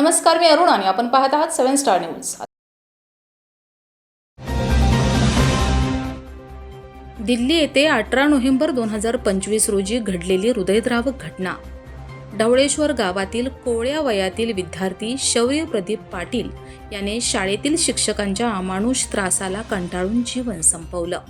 नमस्कार मी अरुण आणि आपण पाहत आहात सेव्हन स्टार न्यूज. दिल्ली येथे अठरा नोव्हेंबर दोन हजार पंचवीस रोजी घडलेली हृदयद्रावक घटना. ढवळेश्वर गावातील कोळ्या वयातील विद्यार्थी शौर्य प्रदीप पाटील याने शाळेतील शिक्षकांच्या अमानुष त्रासाला कंटाळून जीवन संपवलं.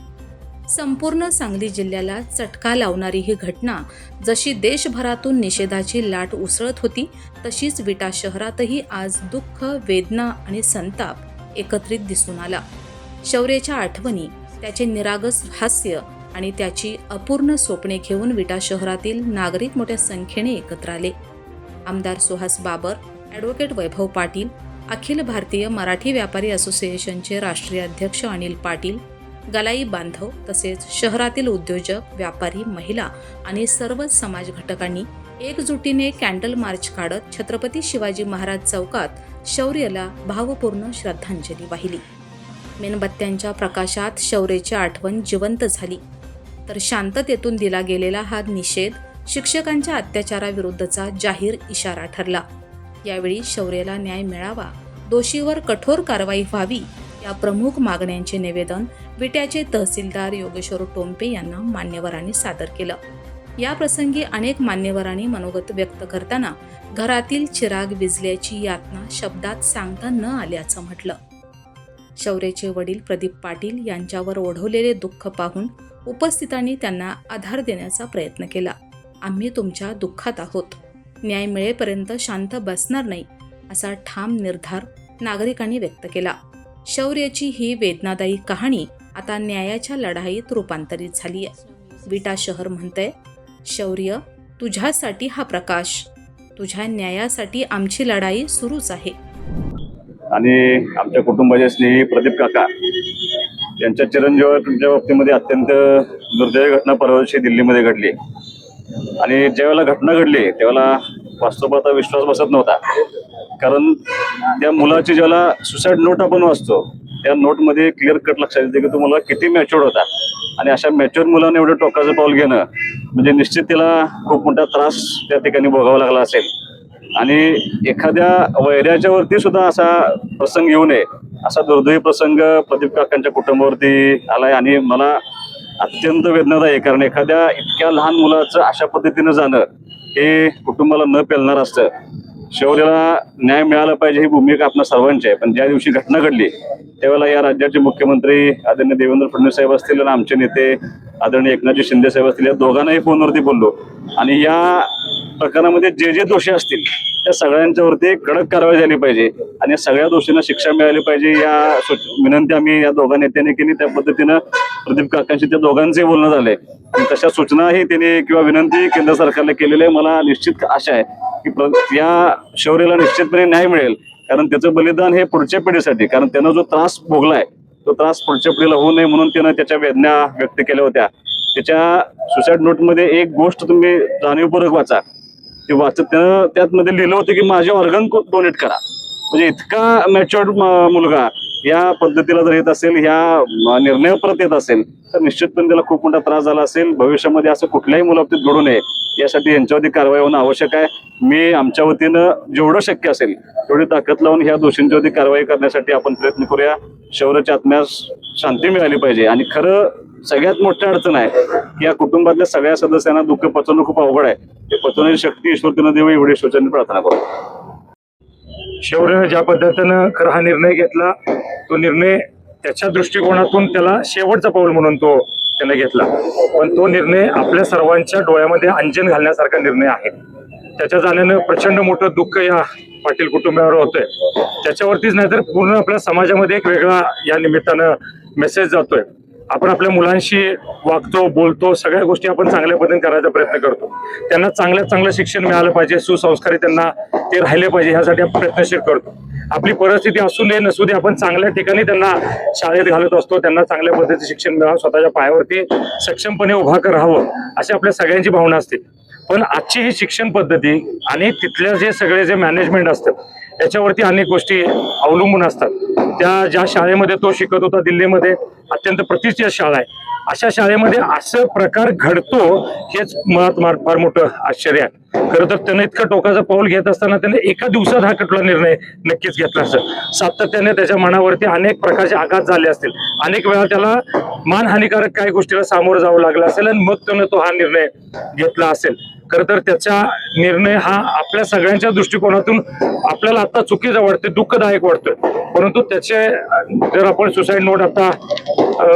संपूर्ण सांगली जिल्ह्याला चटका लावणारी ही घटना जशी देशभरातून निषेधाची लाट उसळत होती तशीच विटा शहरातही आज दुःख वेदना आणि संताप एकत्रित दिसून आला. शौर्याच्या आठवणी त्याचे निरागस हास्य आणि त्याची अपूर्ण स्वप्ने घेऊन विटा शहरातील नागरिक मोठ्या संख्येने एकत्र आले. आमदार सुहास बाबर ॲडव्होकेट वैभव पाटील अखिल भारतीय मराठी व्यापारी असोसिएशनचे राष्ट्रीय अध्यक्ष अनिल पाटील गलाई बांधव तसेच शहरातील उद्योजक व्यापारी महिला आणि सर्वच समाज घटकांनी एकजुटीने कॅन्डल मार्च काढत छत्रपती शिवाजी महाराज चौकात शौर्यला भावपूर्ण श्रद्धांजली वाहिली. मेणबत्त्यांच्या प्रकाशात शौर्याची आठवण जिवंत झाली. तर शांततेतून दिला गेलेला हा निषेध शिक्षकांच्या अत्याचाराविरुद्धचा जाहीर इशारा ठरला. यावेळी शौर्याला न्याय मिळावा दोषीवर कठोर कारवाई व्हावी या प्रमुख मागण्यांचे निवेदन विट्याचे तहसीलदार योगेश्वर टोंपे यांना मान्यवरांनी सादर केलं. या प्रसंगी अनेक मान्यवरांनी मनोगत व्यक्त करताना घरातील चिराग विजल्याची यातना शब्दात सांगता न आल्याचं म्हटलं. शौर्याचे वडील प्रदीप पाटील यांच्यावर ओढवलेले दुःख पाहून उपस्थितांनी त्यांना आधार देण्याचा प्रयत्न केला. आम्ही तुमच्या दुःखात आहोत. न्याय मिळेपर्यंत शांत बसणार नाही असा ठाम निर्धार नागरिकांनी व्यक्त केला. शौर्याची ही वेदनादायी कहाणी आता न्यायाच्या लढाईत रूपांतरित झाली आहे विटा शहर म्हणतंय शौर्य तुझ्यासाठी हा प्रकाश. तुझ्या न्यायासाठी आमची लढाई सुरूच आहे. आणि आमच्या कुटुंबाचे स्नेही प्रदीप काका यांच्या चिरंजीवाच्या बाबतीमध्ये अत्यंत दुर्दैवी घटना परवा दिवशी दिल्लीमध्ये घडली. आणि ज्यावेळेला घटना घडली त्यावेळेला वास्तवाचा विश्वास बसत नव्हता. कारण त्या मुलाची ज्याला सुसाईड नोट आपण वाचतो त्या नोटमध्ये क्लिअर कट लक्षात येते की तो मुलगा किती मॅच्युअर्ड होता. आणि अशा मॅच्युअर मुलांना एवढं टोकाचं पाऊल घेणं म्हणजे निश्चित तिला खूप मोठा त्रास त्या ठिकाणी भोगावा लागला असेल. आणि एखाद्या वैऱ्याच्या वरती सुद्धा असा प्रसंग येऊ नये. असा दुर्दैवी प्रसंग प्रदीप काकांच्या कुटुंबावरती आलाय आणि मला अत्यंत वेदनादायी आहे. कारण एखाद्या इतक्या लहान मुलाचं अशा पद्धतीनं जाणं हे कुटुंबाला न पेलणार असतं. शौर्याला न्याय मिळाला पाहिजे ही भूमिका आपण सर्वांची आहे. पण ज्या दिवशी घटना घडली त्यावेळेला या राज्याचे मुख्यमंत्री आदरणीय देवेंद्र फडणवीस साहेब असतील आणि आमचे नेते आदरणीय एकनाथजी शिंदे साहेब असतील या दोघांनाही फोनवरती बोललो. आणि या प्रकरणामध्ये जे जे दोषी असतील त्या सगळ्यांच्या वरती कडक कारवाई झाली पाहिजे. आणि सगळ्या दोषींना शिक्षा मिळाली पाहिजे या सूच- विनंती आम्ही या दोघा नेत्यांनी केली. त्या पद्धतीनं प्रदीप काकांशी त्या दोघांचे बोलणं झालंय. आणि तशा सूचनाही त्यांनी किंवा विनंती केंद्र सरकारला केलेली आहे. मला निश्चित आशा आहे की प्र- या शौर्याला निश्चितपणे न्याय मिळेल. कारण त्याचं बलिदान हे पुढच्या पिढीसाठी कारण त्यानं जो त्रास भोगलाय तो त्रास पुढच्या पिढीला होऊ नये म्हणून त्यानं त्याच्या वेदना व्यक्त केल्या होत्या. त्याच्या सुसाईड नोटमध्ये एक गोष्ट तुम्ही जाणीवपूर्वक वाचा. ते वाचत त्यानं त्यातमध्ये लिहिलं होतं की माझे ऑर्गन डोनेट करा. म्हणजे इतका मॅच्युअर्ड मुलगा या पद्धतीला जर येत असेल ह्या निर्णय परत येत असेल तर निश्चितपणे त्याला खूप मोठा त्रास झाला असेल. भविष्यामध्ये असं कुठल्याही मुलाबाबतीत घडू नये. यासाठी यांच्यावरती कारवाई होणं आवश्यक आहे. मी आमच्या वतीनं जेवढं शक्य असेल तेवढी ताकद लावून ह्या दोषींच्यावरती कारवाई करण्यासाठी आपण प्रयत्न करूया. शौर्याच्या आत्म्यास शांती मिळाली पाहिजे. आणि खरं सगळ्यात मोठी अडचण आहे की या कुटुंबातल्या सगळ्या सदस्यांना दुःख पचवणं खूप अवघड आहे. ते पचवण्याची शक्ती ईश्वरतीनं देऊ एवढी शोचनी प्रार्थना करतो शौर्यनं ज्या पद्धतीनं खर हा निर्णय घेतला तो निर्णय त्याच्या दृष्टिकोनातून त्याला शेवटचा पाऊल म्हणून तो त्याने घेतला. पण तो निर्णय आपल्या सर्वांच्या डोळ्यामध्ये अंजन घालण्यासारखा निर्णय आहे. त्याच्या जाण्यानं प्रचंड मोठं दुःख या पाटील कुटुंबावर होतंय. त्याच्यावरतीच नाही तर पूर्ण आपल्या समाजामध्ये एक वेगळा या निमित्तानं मेसेज जातोय. आपण आपल्या मुलांशी वागतो बोलतो सगळ्या गोष्टी आपण चांगल्या पद्धतीने करायचा प्रयत्न करतो. त्यांना चांगल्यात चांगलं शिक्षण मिळालं पाहिजे सुसंस्कारी त्यांना ते राहिले पाहिजे ह्यासाठी आपण प्रयत्नशील करतो. आपली परिस्थिती असू दे नसू दे आपण चांगल्या ठिकाणी त्यांना शाळेत घालत असतो त्यांना चांगल्या पद्धतीचं शिक्षण मिळावं स्वतःच्या पायावरती सक्षमपणे उभा राहावं अशी आपल्या सगळ्यांची भावना असते. पण आजची ही शिक्षण पद्धती आणि तिथल्या जे सगळे जे मॅनेजमेंट असतं याच्यावरती अनेक गोष्टी अवलंबून असतात. त्या ज्या शाळेमध्ये तो शिकत होता दिल्लीमध्ये अत्यंत प्रतिष्ठित शाळा आहे. अशा शाळेमध्ये असं प्रकार घडतो हेच मला फार मोठं आश्चर्य आहे. खरं तर त्याने इतकं टोकाचं पाऊल घेत असताना त्याने एका दिवसात हा कटला निर्णय नक्कीच घेतला असं. सातत्याने त्याच्या मनावरती अनेक प्रकारचे आघात झाले असतील. अनेक वेळा त्याला मानहानिकारक काही गोष्टीला सामोरं जावं लागलं असेल आणि मग त्यानं तो हा निर्णय घेतला असेल. खरं तर त्याचा निर्णय हा आपल्या सगळ्यांच्या दृष्टिकोनातून आपल्याला आता चुकीचा वाटतोय दुःखदायक वाटतोय. परंतु त्याचे जर आपण सुसाईड नोट आता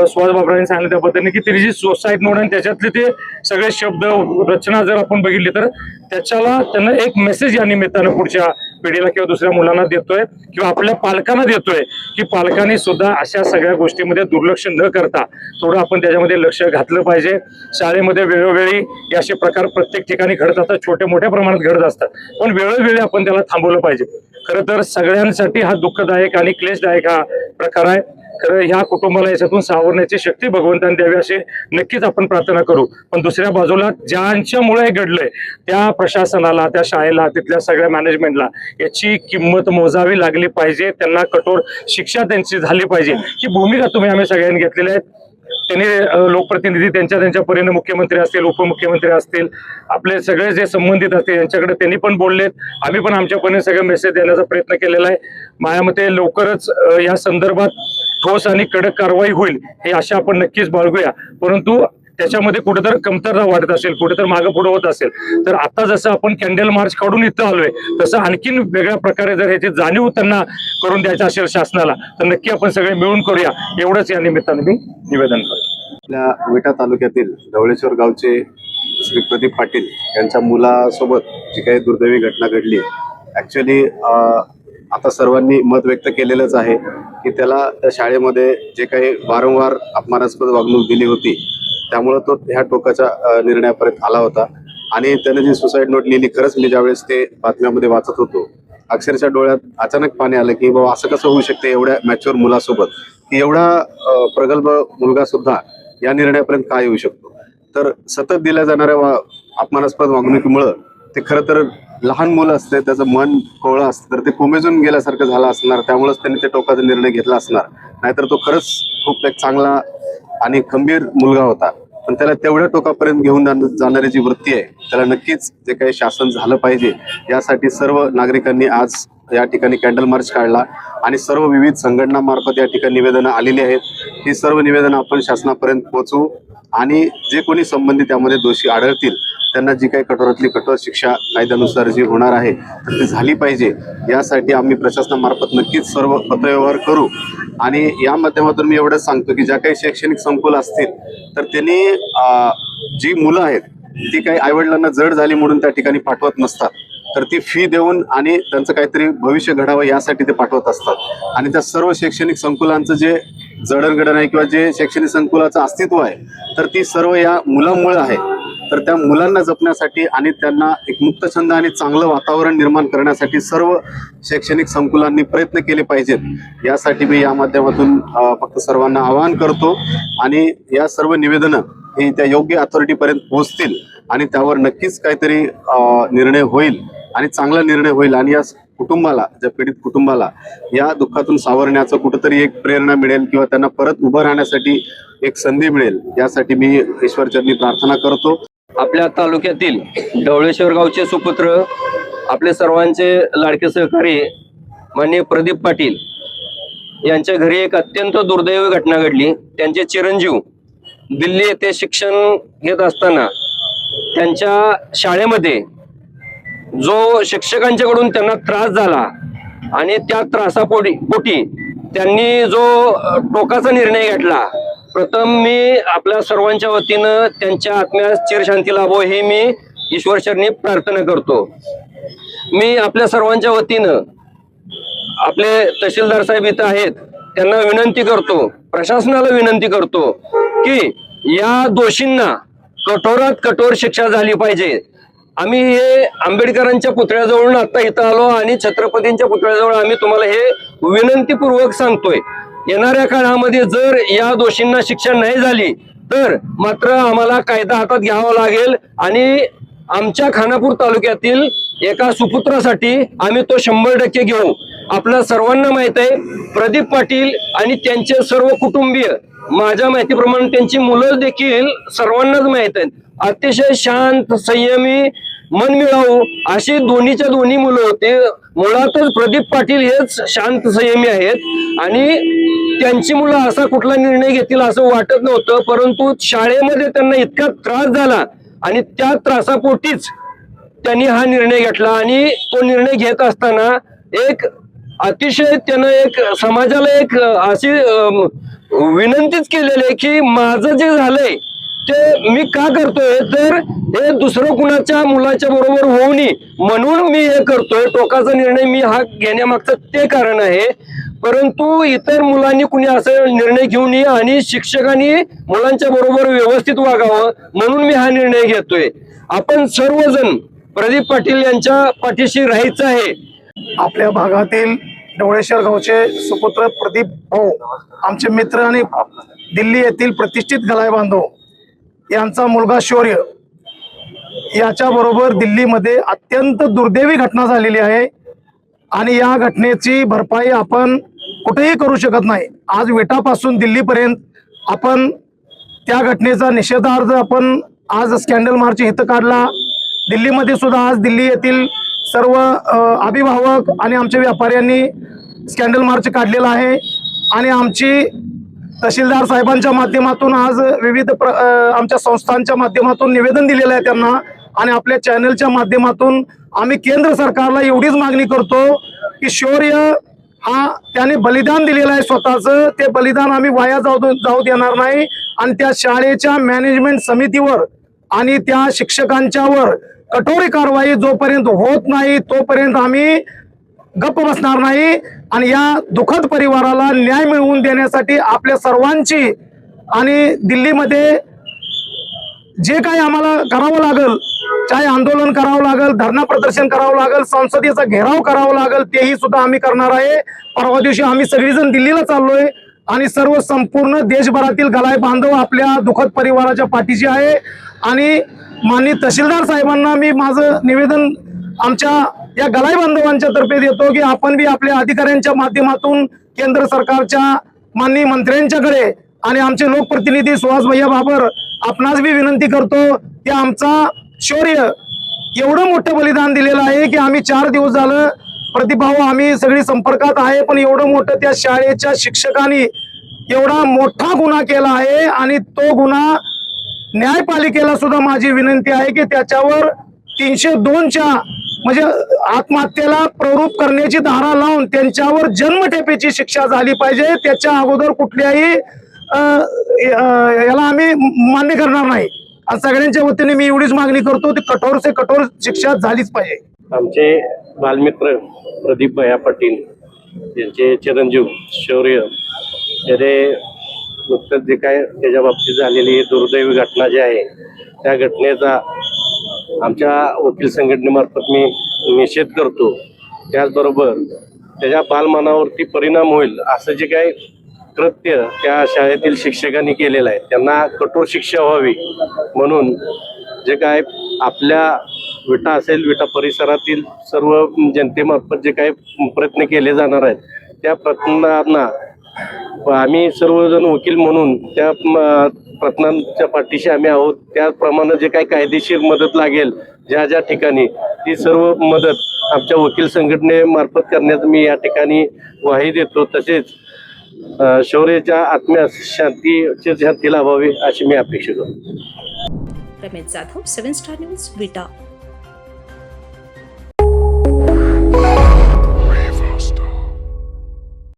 सुहास बाबरांनी सांगितलं त्या पद्धतीने की त्याची जी सोसाईट नोड आणि त्याच्यातले ते सगळे शब्द रचना जर आपण बघितली तर त्याच्याला त्यांना एक मेसेज या निमित्तानं पुढच्या पिढीला किंवा दुसऱ्या मुलांना देतोय किंवा आपल्या पालकांना देतोय की पालकांनी सुद्धा अशा सगळ्या गोष्टीमध्ये दुर्लक्ष न करता थोडं आपण त्याच्यामध्ये लक्ष घातलं पाहिजे. शाळेमध्ये वेळोवेळी हे असे प्रकार प्रत्येक ठिकाणी घडत असतात छोट्या मोठ्या प्रमाणात घडत असतात. पण वेळोवेळी आपण त्याला थांबवलं पाहिजे. खरं तर सगळ्यांसाठी हा दुःखदायक आणि क्लेशदायक हा प्रकार आहे. खरं ह्या कुटुंबाला याच्यातून सावरण्याची शक्ती भगवंतांनी द्यावी अशी नक्कीच आपण प्रार्थना करू. पण दुसऱ्या बाजूला ज्यांच्यामुळे हे घडलंय त्या प्रशासनाला त्या शाळेला तिथल्या सगळ्या मॅनेजमेंटला याची किंमत मोजावी लागली पाहिजे. त्यांना कठोर शिक्षा त्यांची झाली पाहिजे. ही भूमिका तुम्ही आम्ही सगळ्यांनी घेतलेली आहे. त्यांनी लोकप्रतिनिधी त्यांच्या त्यांच्या परीने मुख्यमंत्री असतील उपमुख्यमंत्री असतील आपले सगळे जे संबंधित असतील यांच्याकडे त्यांनी पण बोललेत. आम्ही पण आमच्या परीने सगळे मेसेज देण्याचा प्रयत्न केलेला आहे. माझ्या मते लवकरच या संदर्भात ठोस आणि कडक कारवाई होईल हे आशा आपण नक्कीच बाळगूया. परंतु त्याच्यामध्ये कुठेतरी कमतरता वाटत असेल कुठेतरी मागं पुढे होत असेल. तर आता जसं आपण कॅन्डल मार्च काढून इथं आलोय तसं आणखीन वेगळ्या प्रकारे जर याची जाणीव त्यांना करून द्यायचं असेल शासनाला तर नक्की आपण सगळे मिळून करूया. एवढंच या निमित्ताने मी निवेदन करतो. आपल्या विटा तालुक्यातील धवळेश्वर गावचे श्री प्रदीप पाटील यांच्या मुलासोबत जी काही दुर्दैवी घटना घडली ऍक्च्युली आता सर्वांनी मत व्यक्त केलेलंच आहे की त्याला त्या शाळेमध्ये जे काही वारंवार अपमानास्पद वागणूक दिली होती त्यामुळं तो ह्या टोकाच्या निर्णयापर्यंत आला होता. आणि त्याने जी सुसाईड नोट लिहिली खरंच मी ज्यावेळेस ते बातम्यामध्ये वाचत होतो अक्षरशः डोळ्यात अचानक पाणी आलं की बाबा असं कसं होऊ शकते एवढ्या मॅच्युअर मुलासोबत? की एवढा प्रगल्भ मुलगा सुद्धा या निर्णयापर्यंत काय येऊ शकतो? तर सतत दिल्या जाणाऱ्या वा अपमानास्पद वागणुकीमुळं ते खरं तर लहान मुलं असते त्याचं मन कोवळं असतं तर ते कोमेजून गेल्यासारखं झालं असणार त्यामुळेच त्यांनी ते टोकाचा निर्णय घेतला असणार. नाहीतर तो खरंच खूप एक चांगला आणि खंबीर मुलगा होता. पण त्याला तेवढ्या टोकापर्यंत घेऊन जाण- जाणारी जी वृत्ती आहे त्याला नक्कीच जे काही शासन झालं पाहिजे यासाठी सर्व नागरिकांनी आज या ठिकाणी कॅन्डल मार्च काढला आणि सर्व विविध संघटनामार्फत या ठिकाणी निवेदनं आलेली आहेत. ही सर्व निवेदनं आपण शासनापर्यंत पोहोचवू आणि जे कोणी संबंधित त्यामध्ये दोषी आढळतील त्यांना जी काही कठोरातली कठोर शिक्षा कायद्यानुसार जी होणार आहे तर ती झाली पाहिजे. यासाठी आम्ही प्रशासनामार्फत नक्कीच सर्व पत्रव्यवहार करू. आणि या माध्यमातून मी एवढंच सांगतो की ज्या काही शैक्षणिक संकुल असतील तर त्यांनी जी मुलं आहेत ती काही आईवडिलांना जड झाली म्हणून त्या ठिकाणी पाठवत नसतात. तर ती फी देऊन आणि त्यांचं काहीतरी भविष्य घडावं यासाठी ते पाठवत असतात. आणि त्या सर्व शैक्षणिक संकुलांचं जे जडणघडण आहे किंवा जे शैक्षणिक संकुलाचं अस्तित्व आहे तर ती सर्व या मुलांमुळे आहे. तर त्या मुलांना जपण्यासाठी आणि त्यांना एक मुक्तछंद आणि चांगलं वातावरण निर्माण करण्यासाठी सर्व शैक्षणिक संकुलांनी प्रयत्न केले पाहिजेत. यासाठी मी या माध्यमातून फक्त सर्वांना आवाहन करतो आणि या सर्व निवेदनं ही त्या योग्य अथॉरिटीपर्यंत पोहोचतील आणि त्यावर नक्कीच काहीतरी निर्णय होईल आणि चांगला निर्णय होईल आणि या कुटुंबाला ज्या पीडित कुटुंबाला या दुःखातून सावरण्याचं कुठंतरी एक प्रेरणा मिळेल किंवा त्यांना परत उभं राहण्यासाठी एक संधी मिळेल यासाठी मी ईश्वरचरणी प्रार्थना करतो. आपल्या तालुक्यातील ढवळेश्वर गावचे सुपुत्र आपले सर्वांचे लाडके सहकारी माननीय प्रदीप पाटील यांच्या घरी एक अत्यंत दुर्दैवी घटना घडली. त्यांचे चिरंजीव दिल्ली येथे शिक्षण घेत असताना त्यांच्या शाळेमध्ये जो शिक्षकांच्याकडून त्यांना त्रास झाला आणि त्या त्रासापोटी पोटी त्यांनी जो टोकाचा निर्णय घेतला प्रथम मी आपल्या सर्वांच्या वतीनं त्यांच्या आत्म्यास चिरशांती लाभो हे मी ईश्वर ईश्वरचरणी प्रार्थना करतो. मी आपल्या सर्वांच्या वतीनं आपले तहसीलदार साहेब इथं आहेत त्यांना विनंती करतो प्रशासनाला विनंती करतो की या दोषींना कठोरात कठोर शिक्षा झाली पाहिजे. आम्ही हे आंबेडकरांच्या पुतळ्याजवळून आता इथं आलो आणि छत्रपतींच्या पुतळ्याजवळ आम्ही तुम्हाला हे विनंतीपूर्वक सांगतोय. येणाऱ्या काळामध्ये जर या दोषींना शिक्षा नाही झाली तर मात्र आम्हाला कायदा हातात घ्यावा लागेल आणि आमच्या खानापूर तालुक्यातील एका सुपुत्रासाठी आम्ही तो शंभर टक्के घेऊ. आपल्या सर्वांना माहीत आहे प्रदीप पाटील आणि त्यांचे सर्व कुटुंबीय माझ्या माहितीप्रमाणे त्यांची मुलं देखील सर्वांनाच माहीत आहेत. अतिशय शांत संयमी मन मिळावू अशी दोन्हीच्या दोन्ही मुलं होते. मुळातच प्रदीप पाटील हेच शांत संयमी आहेत. आणि त्यांची मुलं असा कुठला निर्णय घेतील असं वाटत नव्हतं परंतु शाळेमध्ये त्यांना इतका त्रास झाला आणि त्या त्रासापोटीच त्यांनी हा निर्णय घेतला. आणि तो निर्णय घेत असताना एक अतिशय त्यानं एक समाजाला एक अशी विनंतीच केलेली आहे की माझं जे झालंय ते मी का करतोय? तर हे दुसरं कुणाच्या मुलाच्या बरोबर होऊ नये म्हणून मी हे करतोय. टोकाचा निर्णय मी हा घेण्यामागचं ते कारण आहे. परंतु इतर मुलांनी कुणी असं निर्णय घेऊ नये आणि शिक्षकांनी मुलांच्या बरोबर व्यवस्थित वागावं म्हणून मी हा निर्णय घेतोय. आपण सर्वजण प्रदीप पाटील यांच्या पाठीशी राहायचं आहे. आपल्या भागातील डवळेश्वर गावचे सुपुत्र प्रदीप भाऊ आमचे मित्र आणि दिल्ली येथील प्रतिष्ठित गलाय बांधव यांचा मुलगा शौर्य. याच्याबरोबर दिल्लीमध्ये अत्यंत दुर्दैवी घटना झालेली आहे. आणि या घटनेची भरपाई आपण कुठेही करू शकत नाही. आज विटापासून दिल्लीपर्यंत आपण त्या घटनेचा निषेधार्थ आपण आज स्कॅन्डल मार्च इथं काढला. दिल्लीमध्ये सुद्धा आज दिल्ली येथील सर्व अभिभावक आणि आमच्या व्यापाऱ्यांनी स्कॅन्डल मार्च काढलेला आहे. आणि आमची तहसीलदार साहेबांच्या माध्यमातून आज विविध प्र आमच्या संस्थांच्या माध्यमातून निवेदन दिलेलं आहे त्यांना आणि आपल्या चॅनलच्या माध्यमातून आम्ही केंद्र सरकारला एवढीच मागणी करतो की शौर्य हा त्याने बलिदान दिलेलं आहे स्वतःचं. ते बलिदान आम्ही वाया जाऊ जाऊ देणार नाही. आणि त्या शाळेच्या मॅनेजमेंट समितीवर आणि त्या शिक्षकांच्यावर कठोर कारवाई जोपर्यंत होत नाही तोपर्यंत आम्ही गप्प बसणार नाही. आणि या दुःखद परिवाराला न्याय मिळवून देण्यासाठी आपल्या सर्वांची आणि दिल्लीमध्ये जे काही आम्हाला करावं लागल चाहे आंदोलन करावं लागल धरणा प्रदर्शन करावं लागल संसदेचा घेराव करावा लागल तेही सुद्धा आम्ही करणार आहे. परवा दिवशी आम्ही सगळीजण दिल्लीला चाललोय आणि सर्व संपूर्ण देशभरातील गलाय बांधव आपल्या दुखद परिवाराच्या पाठीशी आहे. आणि माननीय तहसीलदार साहेबांना मी माझं निवेदन आमच्या या गलाय बांधवांच्या तर्फे देतो की आपण बी आपल्या अधिकाऱ्यांच्या माध्यमातून केंद्र सरकारच्या माननीय मंत्र्यांच्याकडे आणि आमचे लोकप्रतिनिधी सुहास भैया बाबर आपणास बी विनंती करतो की आमचा शौर्य एवढं मोठं बलिदान दिलेलं आहे की आम्ही चार दिवस झालं प्रतिभाव आम्ही सगळी संपर्कात आहे पण एवढं मोठं त्या शाळेच्या शिक्षकांनी एवढा मोठा गुन्हा केला आहे आणि तो गुन्हा न्यायपालिकेला सुद्धा माझी विनंती आहे की त्याच्यावर तीनशे दोनच्या म्हणजे आत्महत्येला प्रवृत्त करण्याची धारा लावून त्यांच्यावर जन्मठेपेची शिक्षा झाली पाहिजे. त्याच्या अगोदर कुठल्याही याला आम्ही मान्य करणार नाही. आज सगळ्यांच्या वतीने मी एवढीच मागणी करतो ती कठोर से कठोर शिक्षा झालीच पाहिजे. आमचे बालमित्र प्रदीप भया पाटील यांचे चिरंजीव शौर्य त्याने नुकतंच जे काय त्याच्या बाबतीत झालेली दुर्दैवी घटना जी आहे त्या घटनेचा आमच्या वकील संघटनेमार्फत मी निषेध करतो. त्याचबरोबर त्याच्या बालमानावरती परिणाम होईल असं जे काही कृत्य त्या शाळेतील शिक्षकांनी केलेलं आहे. त्यांना कठोर शिक्षा व्हावी. म्हणून जे काय आपल्या विटा असेल विटा परिसरातील सर्व जनतेमार्फत जे काही प्रयत्न केले जाणार आहेत त्या प्रयत्नांना आम्ही सर्वजण वकील म्हणून त्या प्रत्नांच्या पाठीशी आम्ही आहोत. त्याप्रमाणे जे काही कायदेशीर मदत लागेल ज्या ज्या ठिकाणी ती सर्व मदत आमच्या वकील संघटनेमार्फत करण्यात मी या ठिकाणी ग्वाही देतो. तसेच शौर्याच्या आत्म्यास शांतीची शांती लाभावी अशी मी अपेक्षा करतो. Ramesh Jadhav seven star news Vita